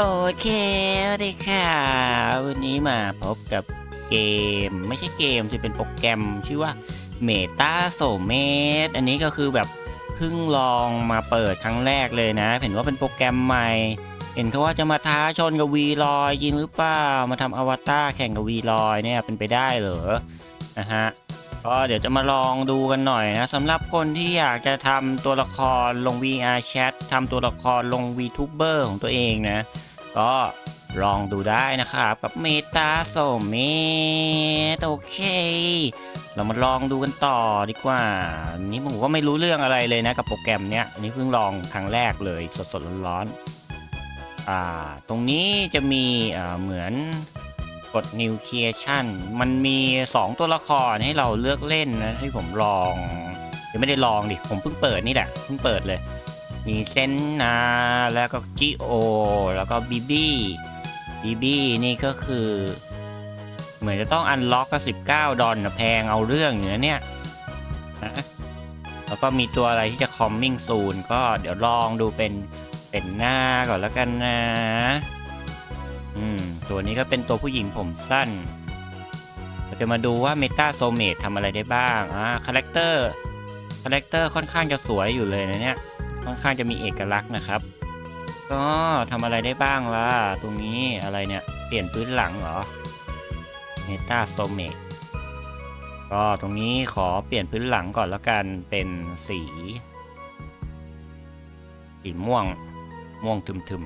โอเคสวัสดีค่ะวันนี้มาพบกับเกม ไม่ใช่เกมจะเป็นโปรแกรมชื่อว่า Meta s o m a t อันนี้ก็คือแบบเพิ่งลองมาเปิดครั้งแรกเลยนะ เห็นว่าเป็นโปรแกรมใหม่ เห็นเขาว่าจะมาท้าชนกับวีลอยจริงหรือเปล่า มาทำอวตารแข่งกับวีลอยเนี่ยเป็นไปได้เหรอ นะฮะ ก็เดี๋ยวจะมาลองดูกันหน่อยนะสำหรับคนที่อยากจะทำตัวละครลง VR Chat ทำตัวละครลง VTuber ของตัวเองนะ ก็ลองดูได้นะครับกับ Meta s o m a t โอเค เรามาลองดูกันต่อดีกว่า นี้ผมก็ไม่รู้เรื่องอะไรเลยนะกับโปรแกรมเนี้ยอันนี้เพิ่งลองครั้งแรกเลยสดๆร้อนๆอ่าตรงนี้จะมีอ่าเหมือนกด New Creation มันมี 2 ตัวละครให้เราเลือกเล่นนะที่ผมลองยังไม่ได้ลองดิผมเพิ่งเปิดนี่แหละเพิ่งเปิดเลย มีเซนนาแล้วก็จิโอ แล้วก็บีบี้บีบี้นี่ก็คือ เหมือนจะต้องอันล็อกก็19ดอนะแพงเอาเรื่องอยู่นะเนี่ยนะแล้วก็มีตัวอะไรที่จะ coming soon ก็เดี๋ยวลองดูเป็นเซนหน้าก่อนแล้วกันนะ อืม ตัวนี้ก็เป็นตัวผู้หญิงผมสั้นเราจะมาดูว่า Meta s o m a t e ทำอะไรได้บ้าง อ่า คาแรคเตอร์ คาแรคเตอร์ค่อนข้างจะสวยอยู่เลยนะเนี่ย ค่อนข้างจะมีเอกลักษณ์นะครับ ก็ทำอะไรได้บ้างล่ะ ตรงนี้อะไรเนี่ย เปลี่ยนพื้นหลังเหรอ Meta s o m a t ก็ตรงนี้ขอเปลี่ยนพื้นหลังก่อนแล้วกันเป็นสี สีม่วงม่วงทึม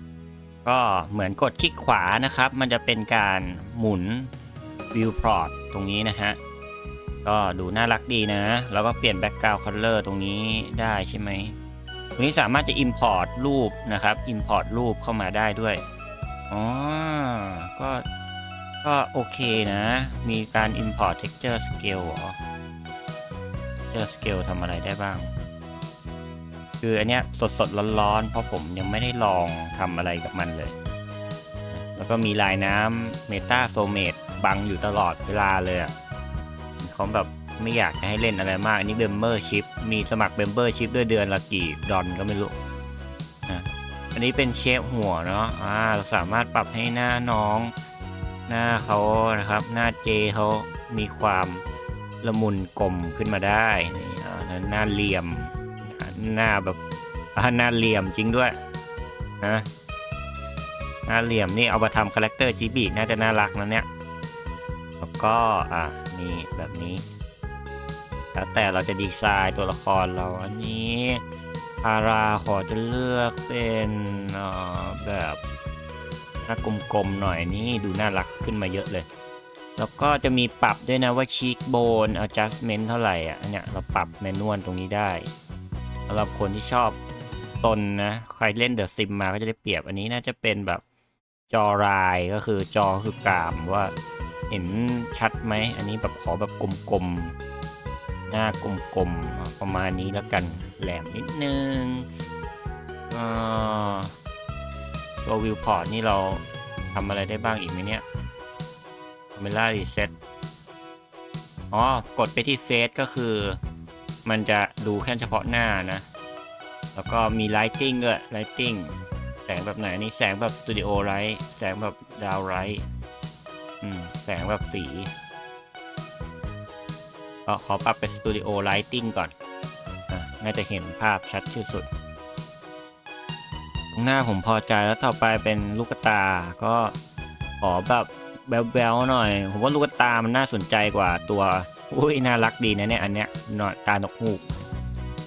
ๆ ก็เหมือนกดคลิกขวานะครับ มันจะเป็นการหมุน view plot ตรงนี้นะฮะ ก็ดูน่ารักดีนะ แล้วก็เปลี่ยน background color ตรงนี้ได้ใช่ไหม ตรงนี้สามารถจะ import รูปนะครับ import รูปเข้ามาได้ด้วย อ๋อ ก็ ก็โอเคนะ มีการ import texture scale หรอ texture scale ทำอะไรได้บ้าง คืออันเนี้ยสดสดๆร้อนๆ เพราะผมยังไม่ได้ลองทำอะไรกับมันเลย แล้วก็มีลายน้ำเมตาโซเมตบังอยู่ตลอดเวลาเลยอะเขาแบบ ไม่อยากจะให้เล่นอะไรมาก อันนี้เบมเบอร์ชิพมีสมัครเบมเบอร์ชิพด้วยเดือนละกี่ดอนก็ไม่รู้อะอันนี้เป็นเชฟหัวเนาะอ่าเราสามารถปรับให้หน้าน้อง หน้าเขานะครับ หน้าเจเขามีความละมุนกลมขึ้นมาได้นี่อ่าหน้าเหลี่ยม หน้าแบบหน้าเหลี่ยมจริงด้วยนะหน้าเหลี่ยมนี่เอามาทำคาแรคเตอร์จีบีน่าจะน่ารักนะเนี่ยแล้วก็อะนี่แบบนี้ แล้วแต่เราจะดีไซน์ตัวละครเราอันนี้พาราขอจะเลือกเป็นแบบหน้ากลมๆหน่อยนี่ดูน่ารักขึ้นมาเยอะเลย แล้วก็จะมีปรับด้วยนะว่า cheek bone adjustment เท่าไหร่อะอันเนี้ยเราปรับแมนนวลตรงนี้ได้สำหรับคนที่ชอบตนนะใครเล่นเดอะซิมมาก็จะได้เปรียบอันนี้น่าจะเป็นแบบจอรายก็คือจอคือกรามว่าเห็นชัดไหมอันนี้แบบขอแบบกลมๆ หน้ากลมๆประมาณนี้แล้วกันแหลมนิดนึงตัววิวพอร์ตนี่เราทำอะไรได้บ้างอีกไหมเนี่ยเมล่ารีเซ็ตอ๋อ กดไปที่เฟซก็คือ มันจะดูแค่เฉพาะหน้านะ แล้วก็มี lighting ด้วย lighting แสงแบบไหนนี่แสงแบบสตูดิโอไลท์แสงแบบดาวไลท์อืมแสงแบบสี ก็ขอปรับเป็นสตูดิโอไลติ้งก่อนอน่าจะเห็นภาพชัดที่สุด ตรงหน้าผมพอใจแล้วต่อไปเป็นลูกตา ก็ขอแบบแบลๆหน่อย ผมว่าลูกตามันน่าสนใจกว่าตัวอุ้ยน่ารักดีนะเนี่ยอันเนี้ยหนอนตานกฮูก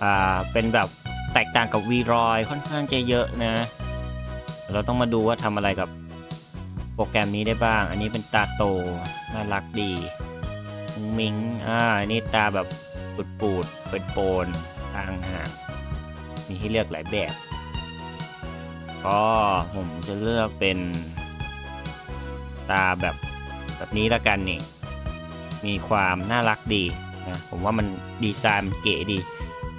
อ่าเป็นแบบแตกต่างกับวีรอยค่อนข้างจะเยอะนะ เราต้องมาดูว่าทำอะไรกับโปรแกรมนี้ได้บ้าง อันนี้เป็นตาโตน่ารักดี มิงอ่านนี้ตาแบบปูดปูดๆเป็นโปนต่างหากมีให้เลือกหลายแบบ ก็ผมจะเลือกเป็นตาแบบแบบนี้ละกันนี่ มีความน่ารักดีนะผมว่ามันดีไซน์มันเก๋ดี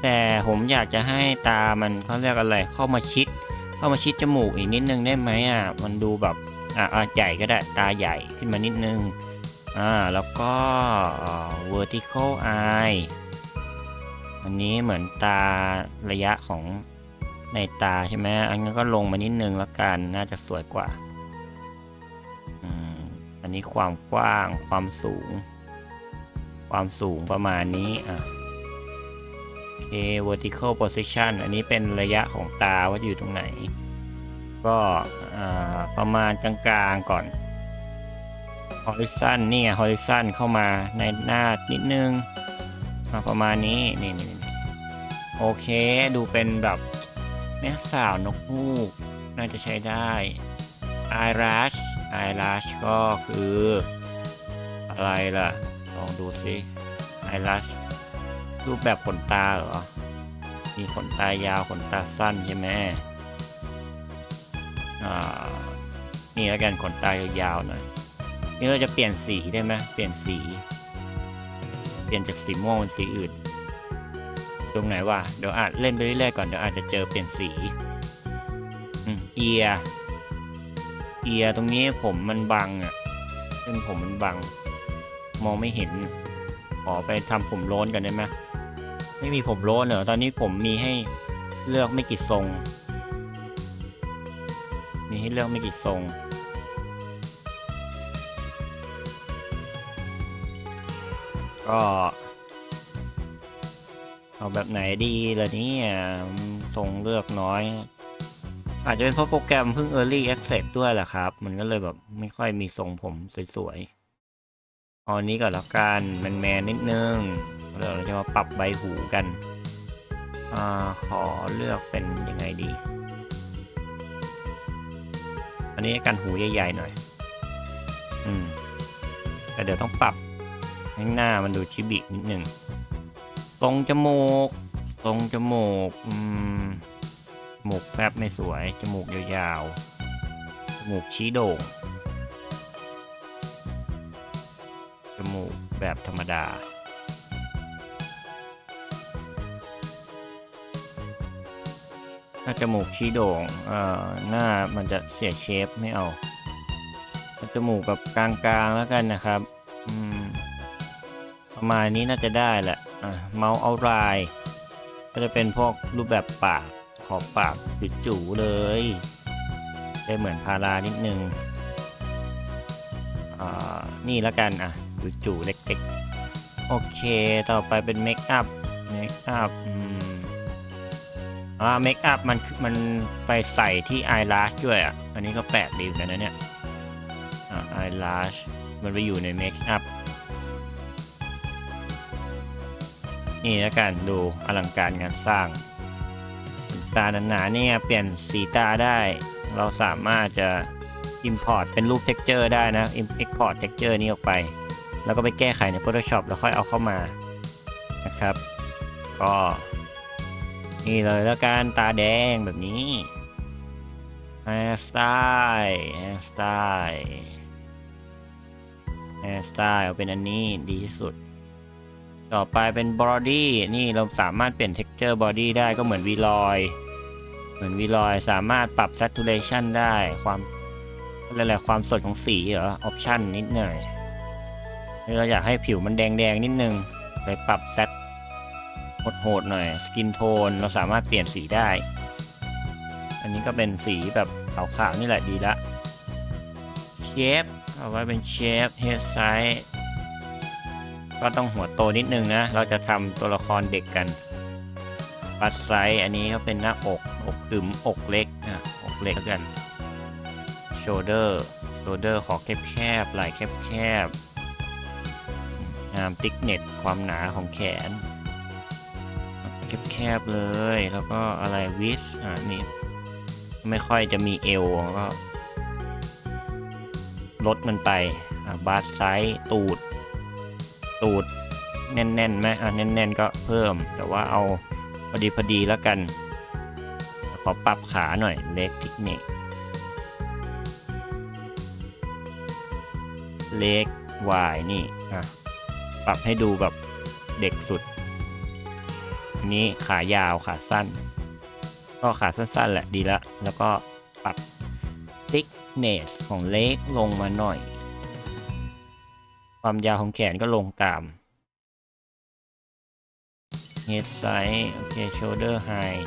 แต่ผมอยากจะให้ตามันเขาเรียกอะไรเข้ามาชิด เข้ามาชิดจมูกอีกนิดนึงได้ไหมอะมันดูแบบอะอะใหญ่ก็ได้ตาใหญ่ขึ้นมานิดนึง อ่าแล้วก็ vertical eye อันนี้เหมือนตาระยะของในตาใช่ไหมอันนั้ก็ลงมานิดนึงแล้วกัน น่าจะสวยกว่าอันนี้ความกว้าง ความสูง ความสูงประมาณนี้ อะโอเค vertical position อันนี้เป็นระยะของตาว่าอยู่ตรงไหน ก็ประมาณกลางๆก่อน horizon นี่ไง horizon เข้ามาในหน้านิดนึงประมาณนี้นี่นี่โอเคดูเป็นแบบแม่สาวนกฮูกน่าจะใช้ได้ eyelash eyelash ก็คือ อะไรล่ะ ลองดูซิ eyelash รูปแบบขนตาเหรอ มีขนตายาวขนตาสั้นใช่ไหมอ่า นี่แล้วกันขนตายาวหน่อย นี่เราจะเปลี่ยนสีได้ไหมเปลี่ยนสี เปลี่ยนจากสีม่วงเป็นสีอื่น ตรงไหนวะเดี๋ยวอาจเล่นไปเรื่อยๆก่อนเดี๋ยวอาจจะเจอเปลี่ยนสีเอียเอียตรงนี้ผมมันบังอะเส้นผมมันบัง มองไม่เห็นขอไปทำผมโล้นกันได้ไหมไม่มีผมโล้นเหรอตอนนี้ผมมีให้เลือกไม่กี่ทรง มีให้เลือกไม่กี่ทรง ก็ เอาแบบไหนดีล่ะนี่ยทรงเลือกน้อย อาจจะเป็นเพราะโปรแกรมเพิ่ง Early Access ด้วยแหละครับ มันก็เลยแบบไม่ค่อยมีทรงผมสวยๆเอาอันนี้ก่อนแล้วกันแมนแมนนิดนึงเดี๋ยวเราจะมาปรับใบหูกันอขอเลือกเป็นยังไงดี อันนี้กันหูใหญ่ๆหน่อย อืม แต่เดี๋ยวต้องปรับ ข้างหน้ามันดูชิบินิดหนึ่งตรงจมูก ตรงจมูกอืมจมูกแฟบไม่สวย จมูกยาวๆ จมูกชี้โด่ง จมูกแบบธรรมดาถ้าจมูกชี้โด่ง เอ่อ หน้ามันจะเสียเชฟไม่เอาจมูกแบบกลางๆแล้วกันนะครับ อืม มานี้น่าจะได้แหละอะเมาส์เอาไรก็จะเป็นพวกรูปแบบปากขอบปากปิดจูเลย ได้เหมือนพารานิดนึงอ่านี่ล้วกันอะจูจูๆเล็กๆ โอเคต่อไปเป็นเมคอัพเมคอัพอืมอ่าเมคอัพมันมันไปใส่ที่ไอล s h ด้วยอะ อันนี้ก็แปลกดีเหมือนกันนะเนี่ยอ่าไอล s h มันไปอยู่ในเมคอัพ นี่แล้วกันดูอลังการงานสร้าง ตาหนาๆเนี่ยเปลี่ยนสีตาได้ เราสามารถจะ Import เป็นรูป Texture ได้นะ Export Texture นี้ออกไป แล้วก็ไปแก้ไขใน Photoshop แล้วค่อยเอาเข้ามานะครับ ก็นี่เลยแล้วกันตาแดงแบบนี้ Hair Style Hair Style Hair Style เอาเป็นอันนี้ดีที่สุด ต่อไปเป็น body นี่เราสามารถเปลี่ยน texture body ได้ก็เหมือน v l o y เหมือน v l o y สามารถปรับ saturation ได้ความอะไรๆความสดของสีเหรอ option นิดหน่อยเราอยากให้ผิวมันแดงๆ นิดนึงเลยปรับ set โหดๆหน่อย skin tone เราสามารถเปลี่ยนสีได้ อันนี้ก็เป็นสีแบบขาวๆนี่แหละดีละ shape เอาไว้เป็น shape head size ก็ต้องหัวโตนิดนึงนะ เราจะทำตัวละครเด็กกันปัดไซส์อันนี้ก็เป็นหน้าอก อกตึมอกเล็กอะอกเล็กกันโชเดอร์โชเดอร์ขอแคบๆไหล่แคบๆงามติ๊กเน็ตความหนาของแขนแคบๆเลยแล้วก็อะไรวิสอ่านี่ไม่ค่อยจะมีเอวก็ลดมันไปอ่าบาสไซส์ตูด ตูดแน่นๆไหมอะแน่นๆก็เพิ่ม แต่ว่าเอาพอดีพอดีแล้วกันขอปรับขาหน่อยเล็กเทคนิคเล็กวายนี่อะปรับให้ดูแบบเด็กสุด อันนี้ขายาวขาสั้น ก็ขาสั้นๆแหละดีละ แล้วก็ปรับ thickness ของเล็กลงมาหน่อย ความยาวของแขนก็ลงตาม head size โอเค shoulder high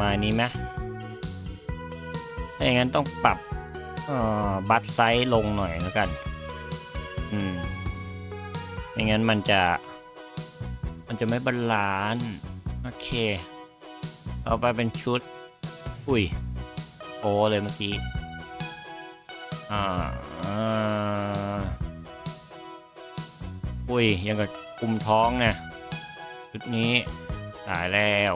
มาณนี้ไหมถ้าอย่างนั้นต้องปรับบัตไซส์ลงหน่อยแล้วกัน อืมไม่งั้นมันจะ มันจะไม่บาลานซ์ โอเค เอาไปเป็นชุด อุ้ย โอเลยเมื่อกี้ อ่าอุ้ย ยังกับคุมท้องเนี่ยชุดนี้ตายแล้ว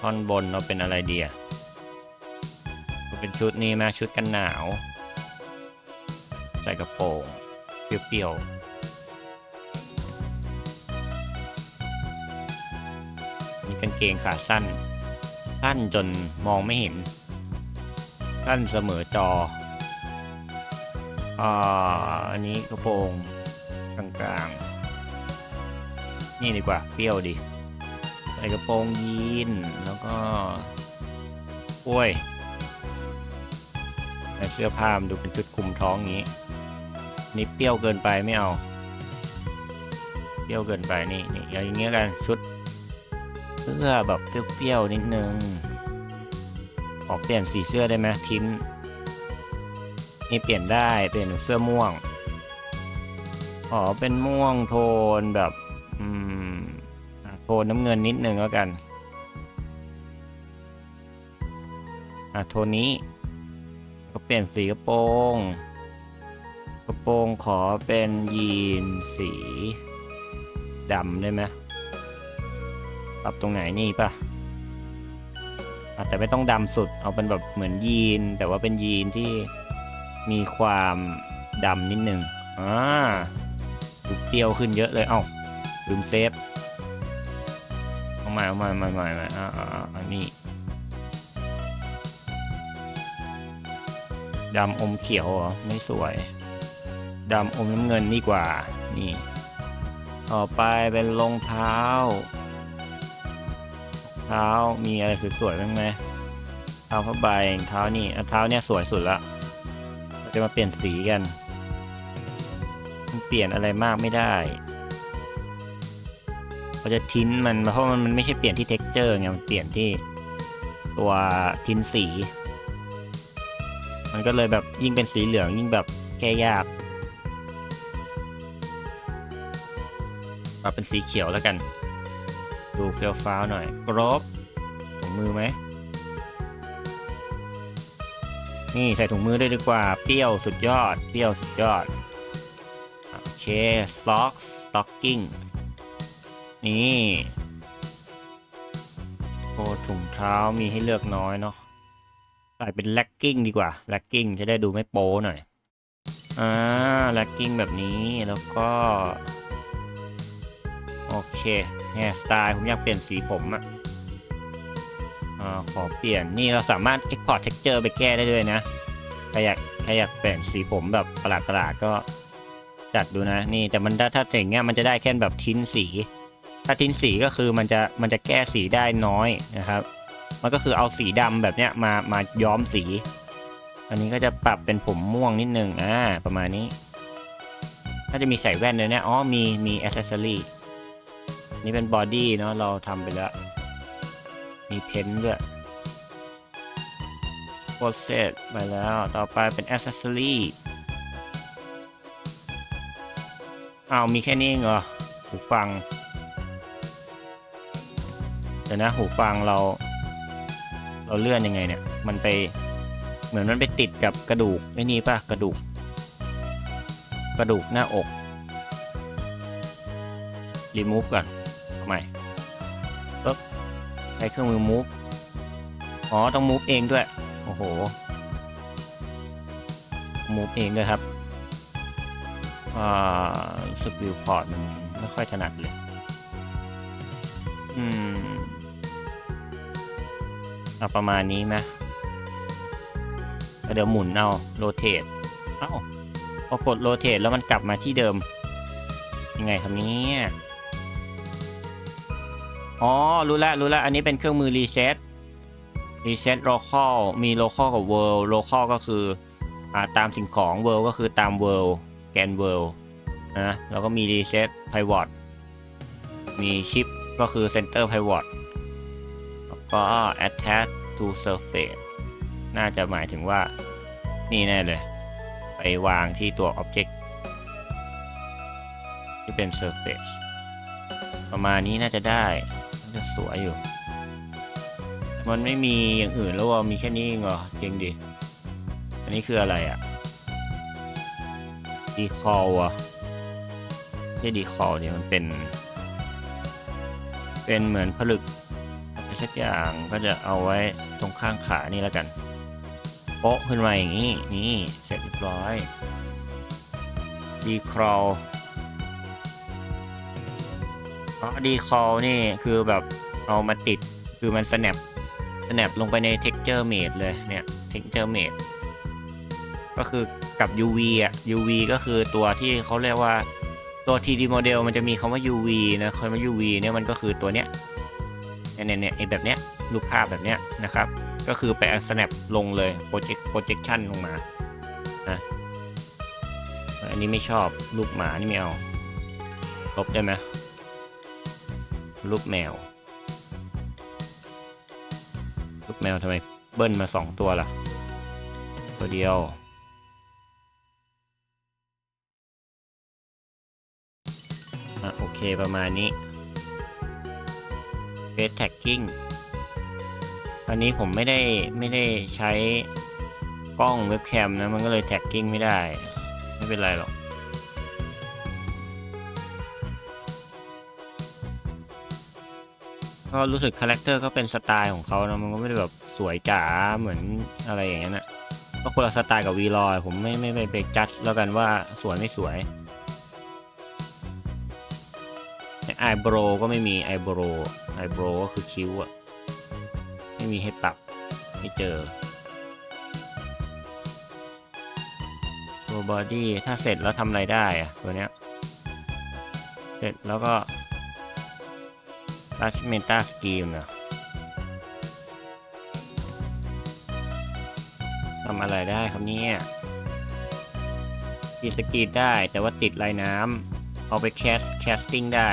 ท่อนบนเราเป็นอะไรเดีอะเป็นชุดนี้ไหมชุดกันหนาว ใส่กระโปรง เปรี้ยวๆ เกงขาสั้นสั้นจนมองไม่เห็นสั้นเสมอจออ่าอันนี้กระโปรงกลางๆ นี่ดีกว่าเปรี้ยวดิใส่กระโปรงยีนแล้วก็โอ้ยแต่เสื้อผ้ามันดูเป็นชุดคลุมท้องอย่างนี้ นี่เปรี้ยวเกินไปไม่เอา เปรี้ยวเกินไปนี่นี่เอาอย่างเงี้ยกันชุด เสื้อแบบเปรี้ยวๆนิดนึง ขอเปลี่ยนสีเสื้อได้ไหมทิ้นนี่เปลี่ยนได้เปลี่ยนเสื้อม่วง ขอเป็นม่วงโทนแบบอืมโทนน้ำเงินนิดนึงแล้วกันอะโทนนี้ ก็เปลี่ยนสีกระโปรงกระโปรงขอเป็นยีนสีดำได้ไหม ปรับตรงไหนนี่ปะอะแต่ไม่ต้องดำสุด เอาเป็นแบบเหมือนยีน แต่ว่าเป็นยีนที่มีความดำนิดนึงอ่าดูเปรี้ยวขึ้นเยอะเลย เอ้าลืมเซฟเอาใหม่เอาใหม่เอาใหม่เอาใหม่อาใหม่อ่าอ่าอันนี้ดำอมเขียวเหรอไม่สวยดำอมน้ำเงินนี่กว่า นี่ ต่อไปเป็นรองเท้า เท้ามีอะไรสวยๆบ้างไหมเท้าผ้าใบเท้านี่เท้าเนี่ยสวยสุดละเราจะมาเปลี่ยนสีกัน เปลี่ยนอะไรมากไม่ได้เราจะทิ้นมันเพราะมันมันไม่ใช่เปลี่ยนที่ texture ไงมันเปลี่ยนที่ตัวทิ้นสี มันก็เลยแบบยิ่งเป็นสีเหลืองยิ่งแบบแก้ยากปรับเป็นสีเขียวแล้วกัน ดูเฟียวฟ้าวหน่อยกรอบถุงมือไหมนี่ใส่ถุงมือด้วยดีกว่า เปรี้ยวสุดยอด เปรี้ยวสุดยอด โอเค socks stocking นี่โอ้ถุงเท้ามีให้เลือกน้อยเนาะ ใส่เป็นแล็กกิ้งดีกว่า แล็กกิ้งจะได้ดูไม่โป๊หน่อย อ่า แล็กกิ้งแบบนี้ แล้วก็ โอเคแฮร์สไตล์ผมอยากเปลี่ยนสีผมอะอ่าขอเปลี่ยนนี่เราสามารถ Export Texture ไปแก้ได้ด้วยนะใครอยากใครอยากเปลี่ยนสีผมแบบประหลาดๆก็จัดดูนะนี่แต่มันได้ถ้าอย่างเงี้ยมันจะได้แค่แบบทิ้นสี ถ้าทิ้นสีก็คือมันจะมันจะแก้สีได้น้อยนะครับ มันก็คือเอาสีดำแบบเนี้ยมามาย้อมสี อันนี้ก็จะปรับเป็นผมม่วงนิดนึงอ่าประมาณนี้น่าจะมีใส่แว่นด้วยเนี่ยอ๋อมีมีอ c เซสซอรี่ นี่เป็นบอดี้เนาะเราทำไปแล้ว มีเพ้นท์ด้วยโพสเซตไปแล้ว ต่อไปเป็นแอ c เซสซอรี่อ้าว มีแค่นี้เองเหรอ หูฟังเดี๋ยวนะ หูฟังเรา เราเลื่อนยังไงเนี่ย มันไป เหมือนมันไปติดกับกระดูกไอ้นี่ป่ะ กระดูก กระดูกหน้าอกรีมูฟก่อน ใหม่ปึ๊บใช้เครื่องมือมูฟอ๋อต้องมูฟเองด้วย โอ้โหมูฟเองด้วยครับอ่าสึกวิวพอร์ตมันไม่ค่อยถนัดเลย อืมเอาประมาณนี้ไหมเดี๋ยวหมุนเอาโรเตทเอ้าพอกดโรเตทแล้วมันกลับมาที่เดิม ยังไงครับนี้ อ๋อ รู้และรู้และอันนี้เป็นเครื่องมือรีเซ็ตรีเซ็ตโลคอลมีโลคอลกับเวิลด์โลคอลก็คืออ่าตามสิ่งของเวิลด์ก็คือตามเวิลด์แกนเวิลด์นะแล้วก็มี reset pivot มี shift ก็คือ center pivot แล้วก็ attach to surface น่าจะหมายถึงว่านี่แน่เลย ไปวางที่ตัว object ที่เป็น surface ประมาณนี้น่าจะได้น่าจะสวยอยู่ มันไม่มีอย่างอื่นแล้วว่ามีแค่นี้เองเหรอจริงดิ อันนี้คืออะไรอะดีคอลอะไม่ใช่ดีคอลเนี่ยมันเป็น เป็นเหมือนผลึกอะไรสักอย่างก็จะเอาไว้ตรงข้างขานี่แล้วกันโป๊ะขึ้นมาอย่างนี้ นี่ เสร็จเรียบร้อย ดีคอล อ๋อดีคอลนี่คือแบบเอามาติดคือมัน snap snap ลงไปใน texture mate เลยเนี่ย texture mate ก็คือกับ UV อะ UV ก็คือตัวที่เขาเรียกว่าตัว 3D model มันจะมีคำว่า UV นะคำว่า UV เนี่ยมันก็คือตัวเนี้ยเนี่ยเนี่ยไอแบบเนี้ยรูปภาพแบบเนี้ยนะครับ ก็คือไป snap ลงเลย project projection ลงมานะอันนี้ไม่ชอบรูปหมานี่ไม่เอาลบได้ไหม รูปแมว ลูกแมวทำไมเบิ้ลมาสองตัวล่ะ ตัวเดียว อะ โอเคประมาณนี้ Face Tagging อันนี้ผมไม่ได้ไม่ได้ใช้กล้องเว็บแคมนะ มันก็เลยแท็กกิ้งไม่ได้ ไม่เป็นไรหรอก ก็รู้สึกคาแรคเตอร์ก็เป็นสไตล์ของเขานะมันก็ไม่ได้แบบสวยจ๋าเหมือนอะไรอย่างนั้นนะก็คนละสไตล์กับวีลอยผมไม่ไม่ไม่ไปจัดแล้วกันว่าสวยไม่สวยไอโบรก็ไม่มีไอโบรไอโบรก็คือคิ้วอะไม่มีให้ปรับไม่เจอตัวบอดี้ถ้าเสร็จแล้วทำอะไรได้อะตัวเนี้ย เสร็จแล้วก็ Touch Meta Scheme นะทำอะไรได้ครับเนี่ยกรีดสกีได้แต่ว่าติดลายน้ำเอาไปแคสแคสติ้งได้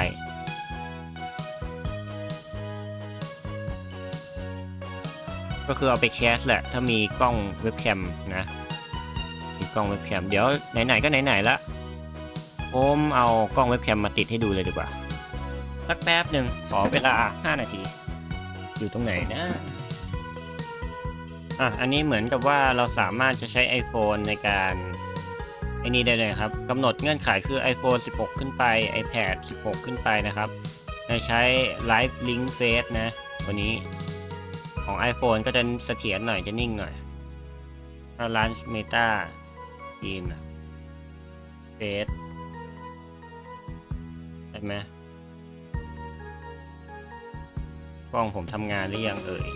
ก็คือเอาไปแคสแหละ ถ้ามีกล้องเว็บแคมนะ มีกล้องเว็บแคม เดี๋ยวไหนๆก็ไหนๆละ ผมเอากล้องเว็บแคมมาติดให้ดูเลยดีกว่า สักแป๊บหนึ่งขอเวลา 5 นาที อยู่ตรงไหนนะ อะ อันนี้เหมือนกับว่าเราสามารถจะใช้ iPhone ในการไอ้นี่ได้เลยครับกำหนดเงื่อนไขคือ iPhone 16 ขึ้นไป iPad 16 ขึ้นไปนะครับใช้ Live Link Face นะตัวนี้ของ iPhone ก็จะเสถียรหน่อยจะนิ่งหน่อยถ้า Launch Meta Team นะ Face ใช่ไหม กล้องผมทำงานหรือยังเอ่ย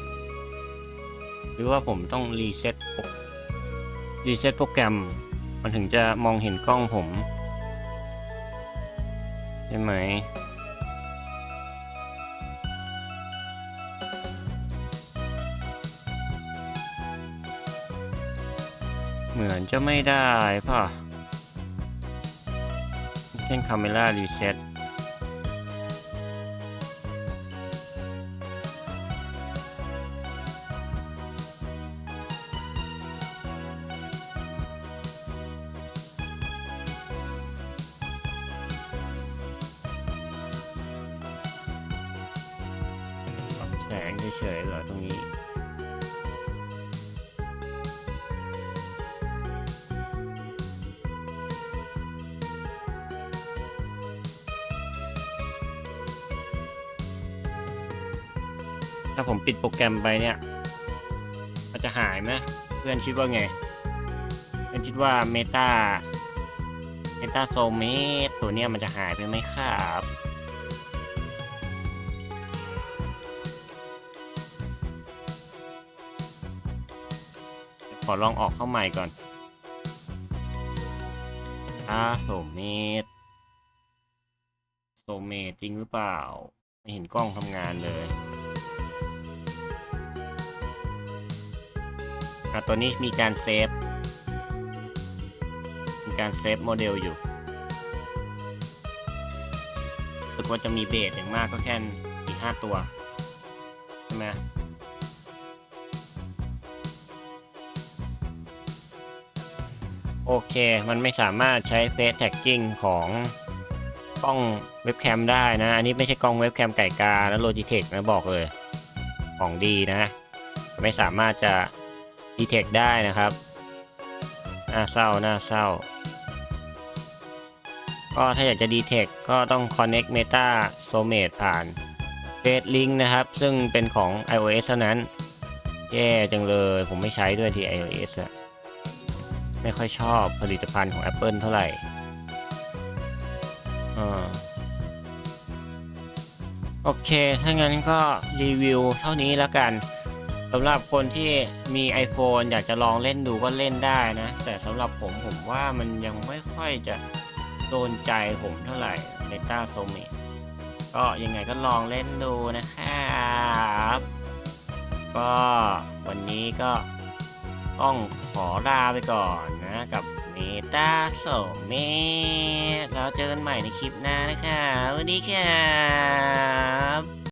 หรือว่าผมต้องรีเซ็ตโปรรีเซ็ตโปรแกรม มันถึงจะมองเห็นกล้องผมใช่ไหมเหมือนจะไม่ได้ป่ะเช่นคาเมล่ารีเซ็ตาผมปิดโปรแกรมไปเนี่ย มันจะหายไหมเพื่อนคิดว่าไง เพื่อนคิดว่า Meta Meta s o m a t e ตัวเนี้ยมันจะหายไปไหมครับขอลองออกเข้าใหม่ก่อนอาโสเมตโสเมตจริงหรือเปล่า ไม่เห็นกล้องทำงานเลย อะตัวนี้มีการเซฟ มีการเซฟโมเดลอยู่ว่าจะมีเบสอย่างมากก็แค่สี่ห้าตัว ใช่ไหมโอเค มันไม่สามารถใช้เฟซแท็กกิ้งของกล้องเว็บแคมได้นะ อันนี้ไม่ใช่กล้องเว็บแคมไก่กานะ Logitech นะบอกเลย ของดีนะ ไม่สามารถจะ ดีเทคได้นะครับน่าเศร้าน่าเศร้า ก็ถ้าอยากจะดีเทคก็ต้อง Connect Meta s o m a t e ผ่าน f a c e Link นะครับ ซึ่งเป็นของ iOS เท่านั้น แย่จังเลยผมไม่ใช้ด้วยที่ iOS อะไม่ค่อยชอบผลิตภัณฑ์ของ Apple เท่าไหร่อ่าโอเค ถ้างั้นก็รีวิวเท่านี้แล้วกัน สำหรับคนที่มี iPhone อยากจะลองเล่นดูก็เล่นได้นะ แต่สำหรับผมผมว่ามันยังไม่ค่อยจะโดนใจผมเท่าไหร่ Meta s o m a t ก็ยังไงก็ลองเล่นดูนะครับก็วันนี้ก็ต้องขอลาไปก่อนนะกับเมตาโสเมแล้วเจอกันใหม่ในคลิปหน้านะครับสวัสดีครับ